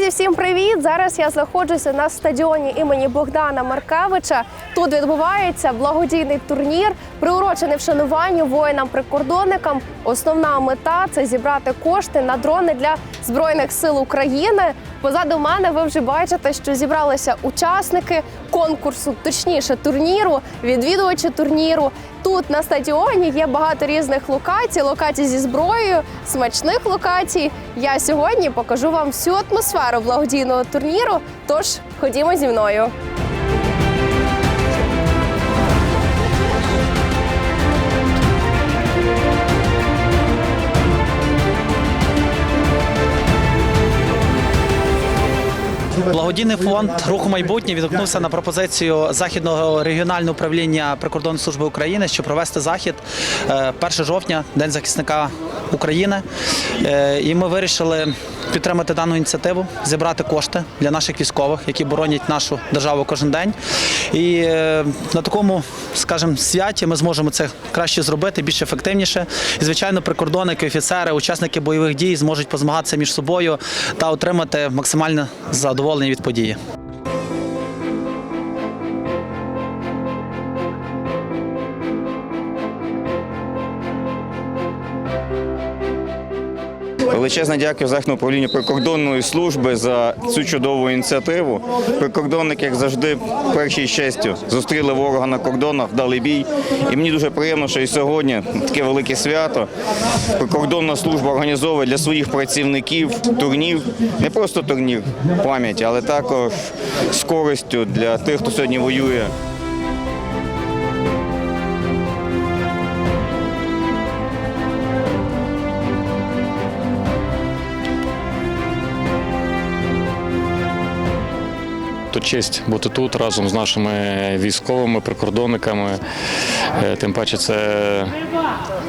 Друзі, всім привіт! Зараз я знаходжуся на стадіоні імені Богдана Маркевича. Тут відбувається благодійний турнір, приурочений вшануванню воїнам-прикордонникам. Основна мета це зібрати кошти на дрони для збройних сил України. Позаду мене ви вже бачите, що зібралися учасники конкурсу, точніше турніру, відвідувачі турніру. Тут на стадіоні є багато різних локацій, локацій зі зброєю, смачних локацій. Я сьогодні покажу вам всю атмосферу благодійного турніру. Тож ходімо зі мною. Благодійний фонд руху майбутнє відгукнувся на пропозицію західного регіонального управління прикордонної служби України, щоб провести захід е, 1 жовтня, День захисника України. Е, І ми вирішили підтримати дану ініціативу, зібрати кошти для наших військових, які боронять нашу державу кожен день. І е, на такому, скажімо, святі ми зможемо це краще зробити, більш ефективніше. І звичайно, прикордонники, офіцери, учасники бойових дій зможуть позмагатися між собою та отримати максимальне задоволення від події. Величезне дякую Західному управлінню прикордонної служби за цю чудову ініціативу. Прикордонники, як завжди, першій честю зустріли ворога на кордонах, дали бій. І мені дуже приємно, що і сьогодні таке велике свято. Прикордонна служба організовує для своїх працівників турнір, не просто турнір пам'яті, але також з користю для тих, хто сьогодні воює. Честь бути тут разом з нашими військовими прикордонниками. Е, Тим паче, це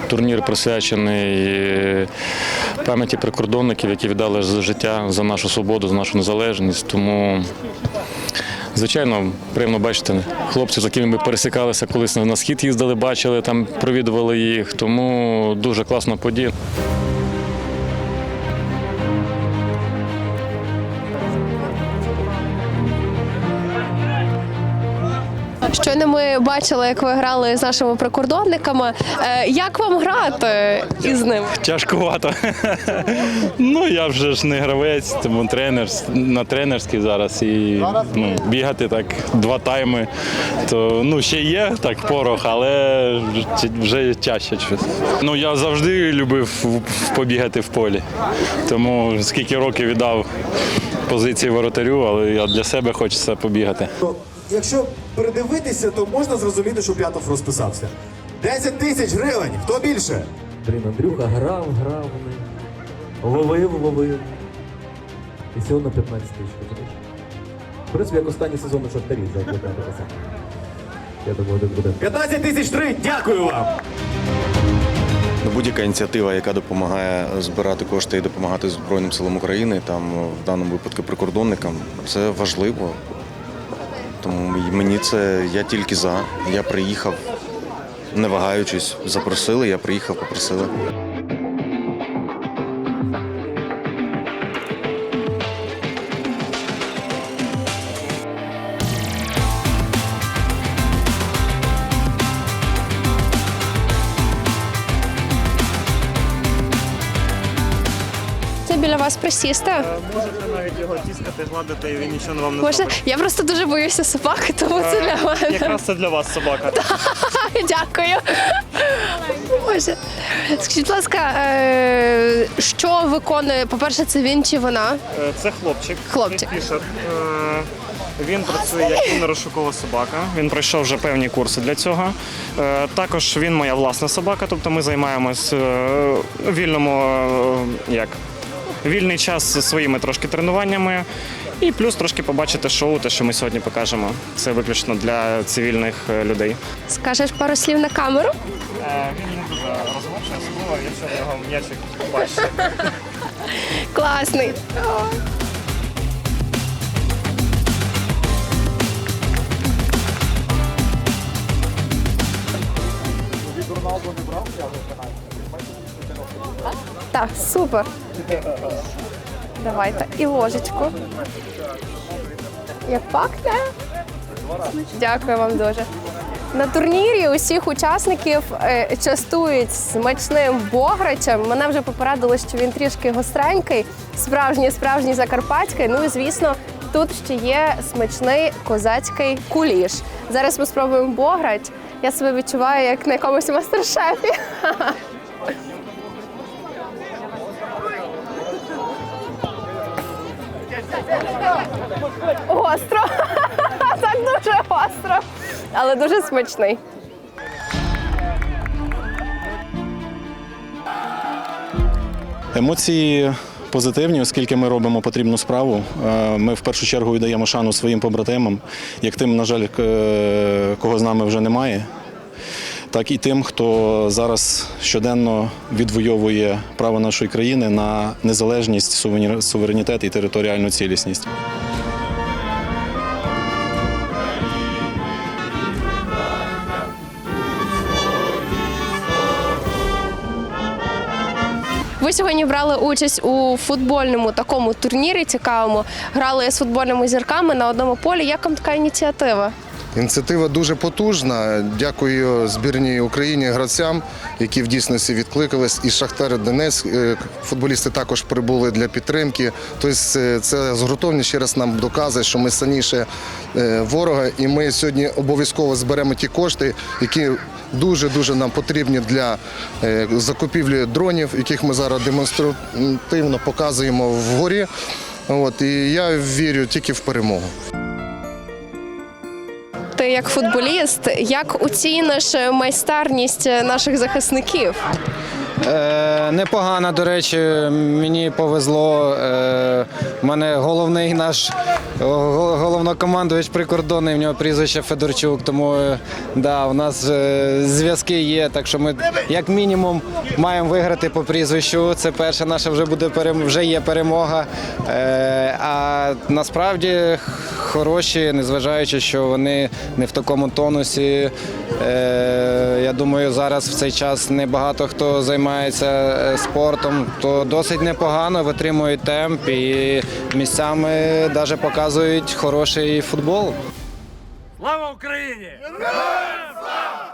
турнір присвячений е, пам'яті прикордонників, які віддали життя за нашу свободу, за нашу незалежність. Тому, звичайно, приємно бачити хлопців, з якими ми пересікалися, колись на схід їздили, бачили, там провідували їх. Тому дуже класна подія. Щойно ми бачили, як ви грали з нашими прикордонниками. Е, Як вам грати із ними? Тяжкувато. ну я вже ж не гравець, тому тренер на тренерській зараз і ну, бігати так два тайми. То ну ще є так порох, але вже чаще щось. Ну я завжди любив побігати в полі. Тому скільки років віддав позиції воротарю, але я для себе хочеться побігати. Якщо придивитися, то можна зрозуміти, що П'ятов розписався. 10 тисяч гривень, хто більше? Блін, Андрюха грав, грав, не. ловив, ловив. І всього на 15 тисяч, розумієш? В принципі, як останній сезон у Шахтарі за писав. Я думаю, один буде. 15 тисяч три, дякую вам! Ну, Будь-яка ініціатива, яка допомагає збирати кошти і допомагати Збройним силам України, там в даному випадку прикордонникам, це важливо. Тому мені це я тільки за. Я приїхав, не вагаючись, запросили, я приїхав, попросили. Вас присісти. Можете навіть його тіскати, гладити, і він нічого вам не Можна? зробить. Я просто дуже боюся собак, тому це для мене. Якраз це для вас собака. Дякую. Боже. Скажіть, будь ласка, е, що виконує? По-перше, це він чи вона? Е, Це хлопчик. Хлопчик. Фішер. Е, Він працює як кінно-розшукова собака. Він пройшов вже певні курси для цього. Е, Також він моя власна собака, тобто ми займаємось е, вільному е, як. Вільний час своїми трошки тренуваннями, і плюс трошки побачити шоу, те, що ми сьогодні покажемо. Це виключно для цивільних е, людей. Скажеш пару слів на камеру? Е, Він не дуже розголошує особливо, якщо в нього м'ячик бачите. Класний. Так, супер. Давайте і ложечку. Як пахне? Дякую вам дуже. На турнірі усіх учасників е, частують смачним бограчем. Мене вже попередили, що він трішки гостренький, справжній, справжній закарпатський. Ну і звісно, тут ще є смачний козацький куліш. Зараз ми спробуємо бограч. Я себе відчуваю як на якомусь мастер-шефі. Гостро. Так дуже гостро, але дуже смачний. Емоції позитивні, оскільки ми робимо потрібну справу. Е, Ми в першу чергу віддаємо шану своїм побратимам, як тим, на жаль, кого з нами вже немає, так і тим, хто зараз щоденно відвоює право нашої країни на незалежність, суверенітет і територіальну цілісність. Ви сьогодні брали участь у футбольному такому турнірі цікавому. Грали з футбольними зірками на одному полі. Як вам така ініціатива? Ініціатива дуже потужна. Дякую збірній Україні гравцям, які в дійсності відкликались. І Шахтар Донець, е, футболісти також прибули для підтримки. Тобто це згуртовність ще раз нам доказує, що ми сильніше е, ворога, і ми сьогодні обов'язково зберемо ті кошти, які дуже дуже нам потрібні для е, закупівлі дронів, яких ми зараз демонстративно показуємо вгорі. От і я вірю тільки в перемогу. Ти як футболіст, як оціниш майстерність наших захисників? Е, непогано, до речі, мені повезло. Е, мене головний наш го- головнокомандувач прикордонний, в нього прізвище Федорчук. Тому е, да, у нас е, зв'язки є. Так що ми як мінімум маємо виграти по прізвищу. Це перша наша вже буде вже є перемога. Е, а насправді хороші, незважаючи, що вони не в такому тонусі. Е, я думаю, зараз в цей час небагато хто займається е, спортом, то досить непогано витримують темп і місцями навіть показують хороший футбол. Слава Україні! Героям слава!